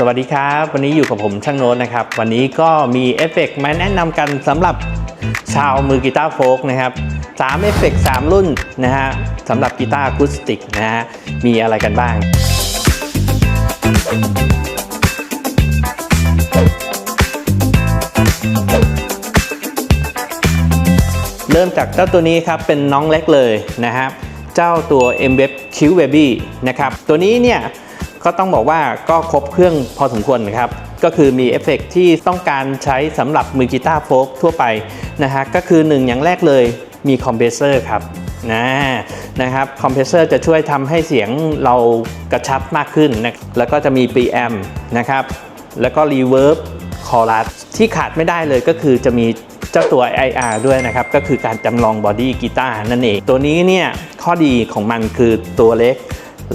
สวัสดีครับ วันนี้อยู่กับผมช่างโน้ตนะครับ วันนี้ก็มีเอฟเฟกต์มาแนะนำกันสำหรับชาวมือกีตาร์โฟล์กนะครับสามเอฟเฟกต์สามรุ่นนะฮะสำหรับกีตาร์อะคูสติกนะฮะมีอะไรกันบ้าง เริ่มจากเจ้าตัวนี้ครับ เป็นน้องเล็กเลยนะครับ เจ้าตัว m w e b Q Baby นะครับ ตัวนี้เนี่ย ก็ต้องบอกว่าก็ครบเครื่องพอสมควรครับ ก็คือมีเอฟเฟกต์ที่ต้องการใช้สำหรับมือกีตาร์โฟล์กทั่วไปนะฮะก็คือหนึ่งอย่างแรกเลยมีคอมเพรสเซอร์ครับนะนะครับคอมเพรสเซอร์จะช่วยทำให้เสียงเรากระชับมากขึ้นนะแล้วก็จะมี preamp นะครับแล้วก็ reverb คอรัสที่ขาดไม่ได้เลยก็คือจะมีเจ้าตัว IR ด้วยนะครับ ก็คือการจำลองบอดี้กีตาร์นั่นเอง ตัวนี้เนี่ยข้อดีของมันคือตัวเล็ก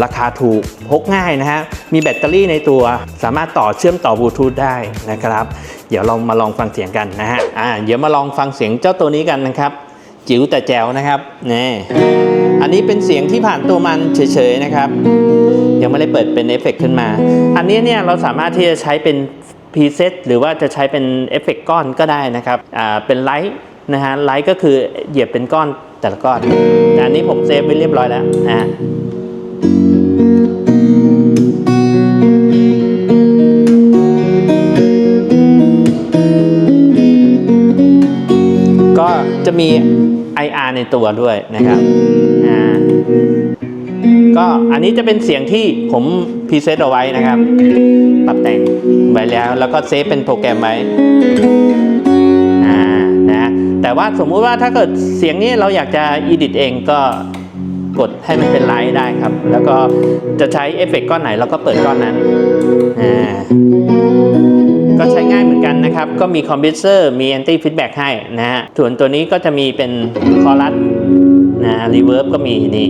ราคาถูกพกง่ายนะฮะ มีแบตเตอรี่ในตัวสามารถต่อเชื่อมต่อบลูทูธได้นะครับ เดี๋ยวเรามาลองฟังเสียงกันนะฮะอ่าเดี๋ยวมาลองฟังเสียงเจ้าตัวนี้กันนะครับ จิ๋วแต่แจ๋วนะครับนี่อันนี้เป็นเสียงที่ผ่านตัวมันเฉยๆนะครับ ยังไม่ได้เปิดเป็นเอฟเฟกต์ขึ้นมา อันนี้เนี่ยเราสามารถที่จะใช้เป็นพรีเซตหรือว่าจะใช้เป็นเอฟเฟกต์ก้อนก็ได้นะครับอ่าเป็นไลท์นะฮะไลท์ก็คือเหยียบเป็นก้อนแต่ละก้อนแต่อันนี้ผมเซฟไว้เรียบร้อยแล้วนะ มี IR ในตัวด้วยนะครับอ่าก็อันนี้จะเป็นเสียงที่ผมพรีเซตเอาไว้นะครับปรับแต่งไว้แล้ว แล้วก็เซฟเป็นโปรแกรมไว้อ่านะแต่ว่าสมมุติว่าถ้าเกิดเสียงนี้เราอยากจะ edit เองก็กดให้มันเป็นไลท์ได้ครับ แล้วก็จะใช้เอฟเฟกต์ก้อนไหนเราก็เปิดก้อนนั้นอ่า ก็ใช้ง่ายเหมือนกันนะครับ ก็มีคอมพิวเซอร์มีแอนตี้ฟีดแบ็กให้นะฮะส่วนตัวนี้ก็จะมีเป็นคอรัสนะรีเวิร์บก็มีนี่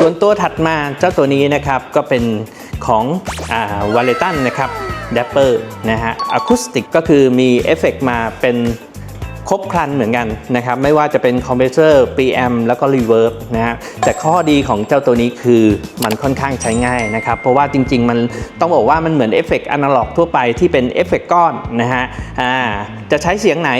ส่วนตัวถัดมาเจ้าตัวนี้นะครับก็เป็นของวาเลตันนะครับแดปเปอร์นะฮะอะคูสติกก็คือมีเอฟเฟกมาเป็น ครบครันเหมือนกันนะครับ ไม่ว่าจะเป็นคอมเพรสเซอร์ preamp แล้วก็รีเวิร์บนะฮะแต่ข้อดีของเจ้าตัวนี้คือมันค่อนข้างใช้ง่ายนะครับ เพราะว่าจริง ๆ มันต้องบอกว่ามันเหมือนเอฟเฟกต์อนาล็อกทั่วไปที่เป็นเอฟเฟกต์ก้อนนะฮะอ่าจะใช้เสียงไหน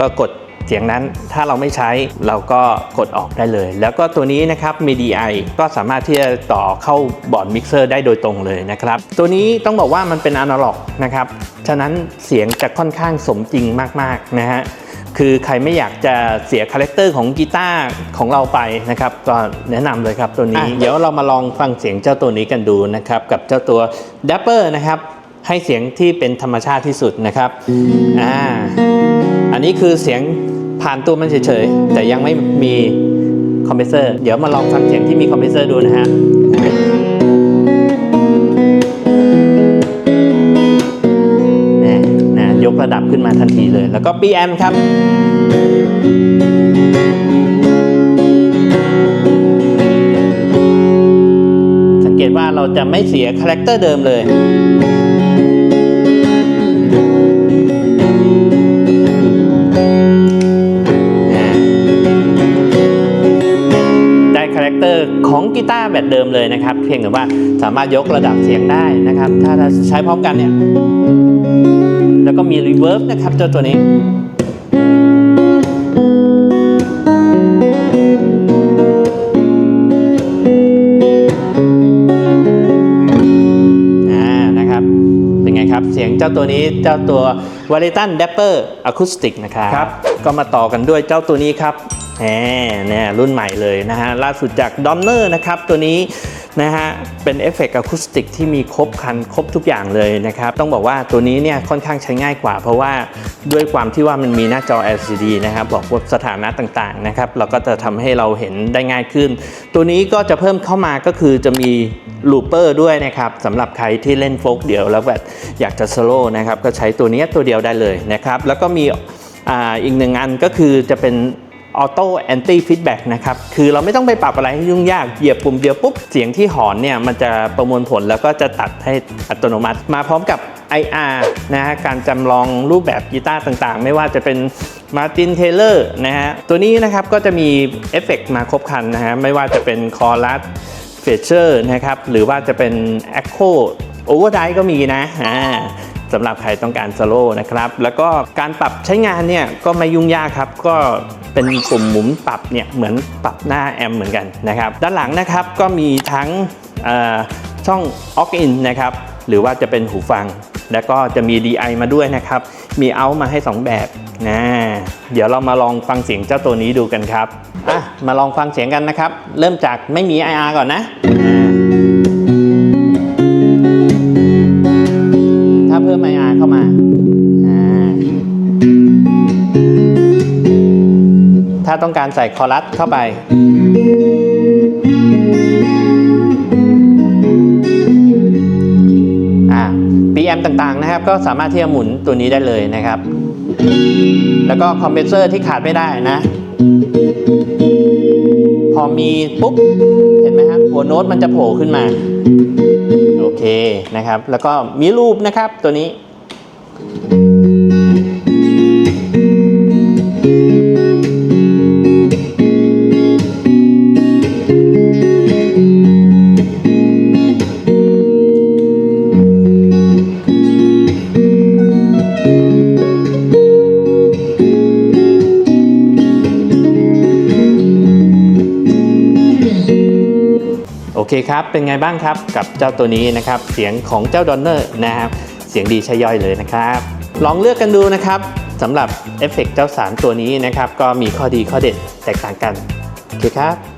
ก็กดเสียงนั้นถ้าเราไม่ใช้เราก็กดออกได้เลย แล้วก็ตัวนี้นะครับ MIDI ก็สามารถที่จะต่อเข้าบอร์ดมิกเซอร์ได้โดยตรงเลยนะครับ ตัวนี้ต้องบอกว่ามันเป็นอนาล็อกนะครับ ฉะนั้นเสียงจะค่อนข้างสมจริงมากๆนะฮะ คือใครไม่อยากจะเสียคาแรคเตอร์ของกีตาร์ของเราไปนะครับก็แนะนำเลยครับตัวนี้ เดี๋ยวเรามาลองฟังเสียงเจ้าตัวนี้กันดูนะครับกับเจ้าตัว Dapper นะครับให้เสียงที่เป็นธรรมชาติที่สุดนะครับอ่าอันนี้คือเสียงผ่านตัวมันเฉยๆ แต่ยังไม่มีคอมเพรสเซอร์ เดี๋ยวมาลองฟังเสียงที่มีคอมเพรสเซอร์ดูนะฮะนะ ยกระดับขึ้นมาทันทีเลย แล้วก็ปีแอมครับ สังเกตว่าเราจะไม่เสียคาแรคเตอร์เดิมเลย ของกีตาร์แบบเดิมเลยนะครับ เพียงแต่ว่าสามารถยกระดับเสียงได้นะครับ ถ้าเราใช้พร้อมกันเนี่ย แล้วก็มีรีเวิร์บนะครับเจ้าตัวนี้อ่านะครับเป็นไงครับเสียงเจ้าตัวนี้เจ้าตัว v a l e t a n Dapper Acoustic นะครับ ก็มาต่อกันด้วยเจ้าตัวนี้ครับ แหมเนี่ยรุ่นใหม่เลยนะฮะล่าสุดจาก Donner นะครับตัวนี้นะฮะเป็นเอฟเฟกต์อะคูสติกที่มีครบคันครบทุกอย่างเลยนะครับต้องบอกว่าตัวนี้เนี่ยค่อนข้างใช้ง่ายกว่า เพราะว่าด้วยความที่ว่ามันมีหน้าจอ LCD นะครับบอกว่าสถานะต่างๆนะครับเราก็จะทำให้เราเห็นได้ง่ายขึ้น ตัวนี้ก็จะเพิ่มเข้ามาก็คือจะมีลูเปอร์ด้วยนะครับสำหรับใครที่เล่นโฟกเดี่ยวแล้วแบบอยากจะสโลว์นะครับก็ใช้ตัวนี้ตัวเดียวได้เลยนะครับแล้วก็มีออีกหนึ่งอันก็คือจะเป็น Auto Anti Feedback นะครับ คือเราไม่ต้องไปปรับอะไรให้ยุ่งยาก เหยียบปุ่มเดียวปุ๊บ เสียงที่หอนเนี่ยมันจะประมวลผลแล้วก็จะตัดให้อัตโนมัติ มาพร้อมกับ IR นะฮะการจำลองรูปแบบกีตาร์ต่างๆ ไม่ว่าจะเป็น Martin Taylor นะฮะ ตัวนี้นะครับก็จะมีเอฟเฟกต์มาครบครันนะฮะ ไม่ว่าจะเป็นคอรัสเฟเชอร์นะครับ หรือว่าจะเป็น Echo Overdrive ก็มีนะ อ่า สำหรับใครต้องการสโลนะครับ แล้วก็การปรับใช้งานเนี่ยก็ไม่ยุ่งยากครับ ก็เป็นปุ่มหมุนปรับเนี่ยเหมือนปรับหน้าแอมเหมือนกันนะครับ ด้านหลังนะครับก็มีทั้งเอ่อช่อง aux in นะครับ หรือว่าจะเป็นหูฟัง แล้วก็จะมี DI มาด้วยนะครับ มีเอามาให้ 2 แบบนะเดี๋ยวเรามาลองฟังเสียงเจ้าตัวนี้ดูกันครับอะมาลองฟังเสียงกันนะครับ เริ่มจากไม่มี IR ก่อนนะ ถ้าต้องการใส่คอรัสเข้าไปอ่า PM ต่างๆนะครับ ก็สามารถที่จะหมุนตัวนี้ได้เลยนะครับ แล้วก็คอมเพรสเซอร์ที่ขาดไม่ได้นะ พอมีปุ๊บ เห็นไหมครับ หัวโน้ตมันจะโผล่ขึ้นมา โอเคนะครับ แล้วก็มีรูปนะครับตัวนี้ เคครับ เป็นไงบ้างครับกับเจ้าตัวนี้นะครับ เสียงของเจ้าดอนเนอร์นะครับ เสียงดีใช่ย่อยเลยนะครับ ลองเลือกกันดูนะครับสำหรับเอฟเฟกต์เจ้า 3 ตัวนี้นะครับ ก็มีข้อดีข้อเด็ดแตกต่างกัน โอเคครับ